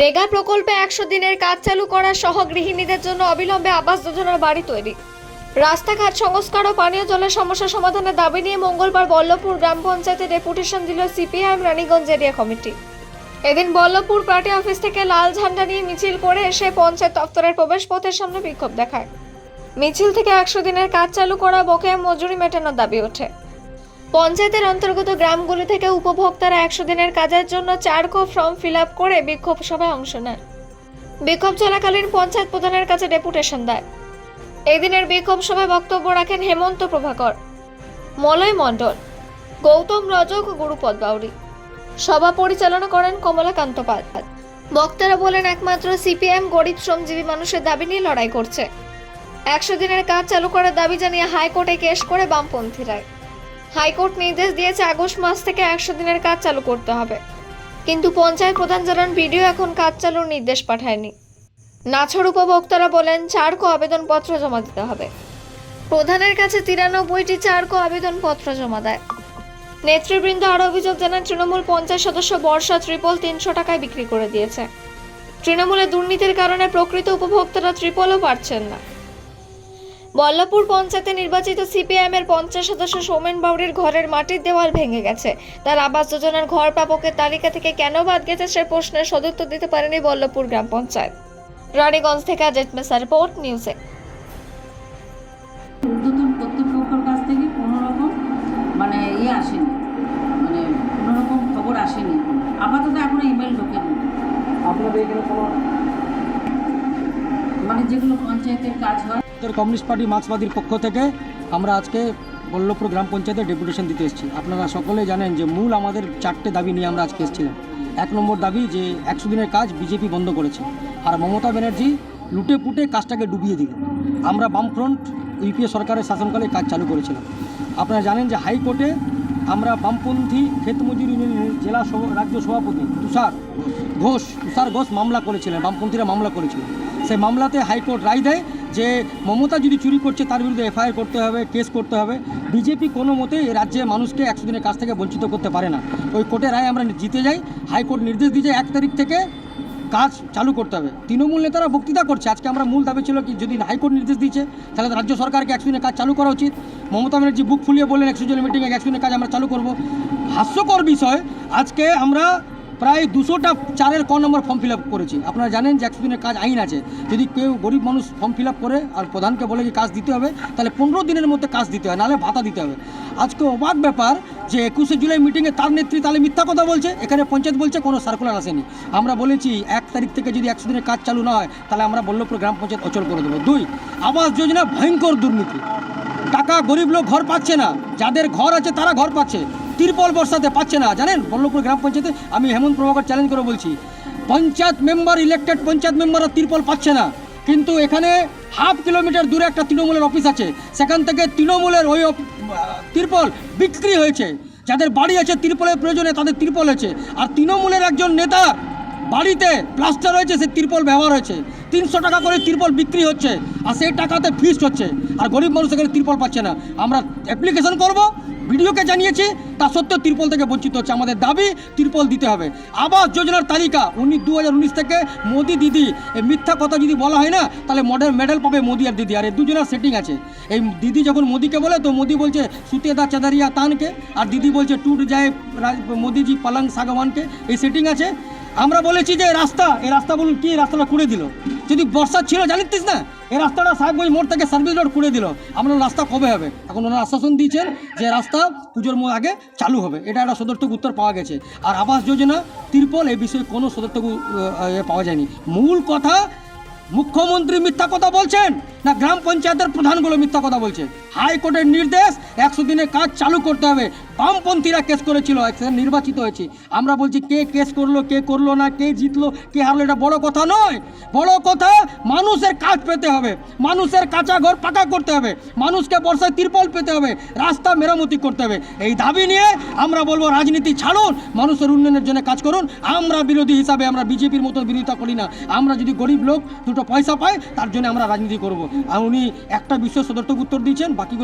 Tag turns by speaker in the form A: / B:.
A: রেগা প্রকল্পে একশো দিনের কাজ চালু করা সহ গৃহিণীদের জন্য অবিলম্বে আবাস যোজনার বাড়ি তৈরি। রাস্তাঘাট সংস্কার ও পানীয় জলের সমস্যা সমাধানের দাবি নিয়ে মঙ্গলবার বল্লভপুর গ্রাম পঞ্চায়েতে ডেপুটেশন দিল সিপিআইএম রানীগঞ্জ এরিয়া কমিটি। এদিন বল্লভপুর পার্টি অফিস থেকে লাল ঝান্ডা নিয়ে মিছিল করে এসে পঞ্চায়েত দপ্তরের প্রবেশ পথের সামনে বিক্ষোভ দেখায়। মিছিল থেকে একশো দিনের কাজ চালু করা বকেয়া মজুরি মেটানোর দাবি ওঠে। পঞ্চায়েতের অন্তর্গত গ্রামগুলি থেকে উপভোক্তারা একশো দিনের কাজের জন্য চার কো ফর্ম ফিল আপ করে বিক্ষোভ সভায় অংশ নেন বিক্ষোভ চলাকালীন পঞ্চায়েত প্রধানের কাছে ডেপুটেশন দেয়। এদিনের বিক্ষোভ সভায় বক্তব্য রাখেন হেমন্ত প্রভাকর, মলয় মণ্ডল, গৌতম রজক, গুরুপদ বাউরি সভা পরিচালনা করেন কমলাকান্ত পাল। বক্তারা বলেন, একমাত্র সিপিএম গরিব শ্রমজীবী মানুষের দাবি নিয়ে লড়াই করছে। একশো দিনের কাজ চালু করার দাবি জানিয়ে হাইকোর্টে কেস করে বামপন্থীরা হাইকোর্ট নির্দেশ দিয়েছে আগস্ট মাস থেকে একশো দিনের কাজ চালু করতে হবে। কিন্তু পঞ্চায়েত প্রধান জানান ভিডিও এখন কাজ চালুর নির্দেশ পাঠায়নি। নাছর উপভোক্তারা বলেন চার কো আবেদনপত্র জমা দিতে হবে। প্রধানের কাছে তিরানব্বইটি চার কো আবেদনপত্র জমা দেয়। নেতৃবৃন্দ আরও অভিযোগ জানান, তৃণমূল পঞ্চায়েত সদস্য বর্ষা ত্রিপল তিনশো টাকায় বিক্রি করে দিয়েছে। তৃণমূলের দুর্নীতির কারণে প্রকৃত উপভোক্তারা ত্রিপলও পাচ্ছেন না। বল্লভপুর পঞ্চায়েতে নির্বাচিত সিপিআইএম এর পঞ্চাশ সদস্য সৌমেন বাউরির ঘরের মাটির দেওয়াল ভেঙে গেছে। তার আবাস যোজনার ঘর প্রাপকের তালিকা থেকে কেন বাদ গেছে সে প্রশ্নের সদুত্তর দিতে পারেনি বল্লভপুর গ্রাম পঞ্চায়েত। রানীগঞ্জ থেকে অজিত মেসা রিপোর্ট নিউজে
B: ঊর্ধ্বতন কর্তৃপক্ষের কাছ থেকে কোনো রকম মানে ইয়ে আসেনি। মানে কোনো রকম খবর আসেনি আপাতত এখনও ইমেল ঢোকেনি।
C: আপনাদের এখানে কোনো
B: মানে যেগুলো পঞ্চায়েতের কাজ হয়
C: উত্তর কমিউনিস্ট পার্টি মার্ক্সবাদীর পক্ষ থেকে আমরা আজকে বল্লভপুর গ্রাম পঞ্চায়েতে ডেপুটেশন দিতে এসেছি। আপনারা সকলে জানেন যে মূল আমাদের চারটে দাবি নিয়ে আমরা আজকে এসেছিলাম। এক নম্বর দাবি যে একশো দিনের কাজ বিজেপি বন্ধ করেছে। আর মমতা ব্যানার্জি লুটে পুটে কাজটাকে ডুবিয়ে দিল আমরা বামফ্রন্ট ইউপিএ সরকারের শাসনকালে কাজ চালু করেছিলাম। আপনারা জানেন যে হাইকোর্টে আমরা বামপন্থী ক্ষেত মজুরি ইউনিয়নের জেলা রাজ্য সভাপতি তুষার ঘোষ তুষার ঘোষ মামলা করেছিলেন, বামপন্থীরা মামলা করেছিলেন সেই মামলাতে হাইকোর্ট রায় দেয় যে মমতা যদি চুরি করছে, তার বিরুদ্ধে এফআইআর করতে হবে, কেস করতে হবে। বিজেপি কোনো মতে রাজ্যে মানুষকে একশো দিনের কাছ থেকে বঞ্চিত করতে পারে না। ওই কোর্টের রায় আমরা জিতে যাই, হাইকোর্ট নির্দেশ দিয়ে এক তারিখ থেকে কাজ চালু করতে হবে। তৃণমূল নেতারা বক্তৃতা করছে। আজকে আমরা মূল দাবি ছিল কি, যদি হাইকোর্ট নির্দেশ দিচ্ছে তাহলে রাজ্য সরকারকে একশো দিনের কাজ চালু করা উচিত। মমতা ব্যানার্জি বুক ফুলিয়ে বললেন একশো জনের মিটিংয়ে একশো দিনের কাজ আমরা চালু করব। হাস্যকর বিষয়, আজকে আমরা প্রায় দুশোটা চারের ক নম্বর ফর্ম ফিল করেছি। আপনারা জানেন যে একশো দিনের কাজ আইন আছে। যদি কেউ গরিব মানুষ ফর্ম ফিল করে আর প্রধানকে বলে যে কাজ দিতে হবে, তাহলে পনেরো দিনের মধ্যে কাজ দিতে হয়, নাহলে ভাতা দিতে হবে। আজকে অবাক ব্যাপার যে একুশে জুলাই মিটিংয়ে তার নেত্রী তাহলে মিথ্যা কথা বলছে, এখানে পঞ্চায়েত বলছে কোনো সার্কুলার আসেনি। আমরা বলেছি এক তারিখ থেকে যদি একশো দিনের কাজ চালু না হয়, তাহলে আমরা বল্লভপুর গ্রাম পঞ্চায়েত অচল করে দেবো। দুই, আবাস যোজনা ভয়ঙ্কর দুর্নীতি। টাকা গরিব লোক ঘর পাচ্ছে না। যাদের ঘর আছে তারা ঘর পাচ্ছে। তিরপল বর্ষাতে পাচ্ছে না। জানেন? বল্লভপুর গ্রাম পঞ্চায়েতে আমি হেমন্ত প্রভাকর চ্যালেঞ্জ করে বলছি। পঞ্চায়েত মেম্বার ইলেকটেড পঞ্চায়েত মেম্বাররা তিরপল পাচ্ছে না। কিন্তু এখানে হাফ কিলোমিটার দূরে একটা তৃণমূলের অফিস আছে। সেখান থেকে তৃণমূলের ওই তিরপল বিক্রি হয়েছে। যাদের বাড়ি আছে, তিরপলের প্রয়োজনে তাদের তিরপল হয়েছে। আর তৃণমূলের একজন নেতা বাড়িতে প্লাস্টার হয়েছে সে তিরপল ব্যবহার হয়েছে। তিনশো টাকা করে তিরপল বিক্রি হচ্ছে, আর সেই টাকাতে ফিস্ট হচ্ছে। আর গরিব মানুষ এখানে তিরপল পাচ্ছে না। আমরা অ্যাপ্লিকেশন করব, ভিডিওকে জানিয়েছি, তা সত্ত্বেও তিরপল থেকে বঞ্চিত হচ্ছে। আমাদের দাবি, তিরপল দিতে হবে। আবাস যোজনার তালিকা, উনি দু হাজার উনিশ থেকে মোদি দিদি। এই মিথ্যা কথা যদি বলা হয় না, তাহলে মডেল মেডেল পাবে মোদি আর দিদি। আর এই দুজনের সেটিং আছে। এই দিদি যখন মোদিকে বলে, তো মোদি বলছে সুতেদা চাদারিয়া তানকে। আর দিদি বলছে, টুট যায় মোদিজি, পালং সাগওয়ানকে এই সেটিং আছে। আমরা বলেছি যে রাস্তা, এই রাস্তা বলুন কি রাস্তাটা খুঁড়ে দিল। যদি বর্ষা ছিল, জানিস না? এই রাস্তাটা সাহেবগঞ্জ মোড় থেকে সার্ভিস রোড খুঁড়ে দিল। আমরা রাস্তা কবে হবে? এখন ওনারা আশ্বাসন দিয়েছেন যে রাস্তা পুজোর মো- আগে চালু হবে। এটা একটা সদর্থক উত্তর পাওয়া গেছে। আর আবাস যোজনা, তিরপল, এই বিষয়ে কোনো সদর্থক পাওয়া যায়নি। মূল কথা, মুখ্যমন্ত্রী মিথ্যা কথা বলছেন না গ্রাম পঞ্চায়েতের প্রধানগুলো মিথ্যা কথা বলছে? হাইকোর্টের নির্দেশ, একশো দিনে কাজ চালু করতে হবে। বামপন্থীরা কেস করেছিল নির্বাচিত হয়েছে। আমরা বলছি, কে কেস করল, কে করল না, কে জিতলো, কে হারলো, এটা বড় কথা নয়। বড় কথা, মানুষের কাজ পেতে হবে। মানুষের কাঁচা ঘর পাকা করতে হবে। মানুষকে বর্ষায় তিরপল পেতে হবে। রাস্তা মেরামতি করতে হবে। এই দাবি নিয়ে আমরা বলব, রাজনীতি ছাড়ুন, মানুষের উন্নয়নের জন্য কাজ করুন। আমরা বিরোধী হিসাবে আমরা বিজেপির মতো বিরোধিতা করি না। আমরা যদি গরিব লোক দুটো পয়সা পায়, তার জন্য আমরা রাজনীতি করব। আর উনি একটা বিশ্ব সদর্থক উত্তর দিয়েছেন, বাকিগুলো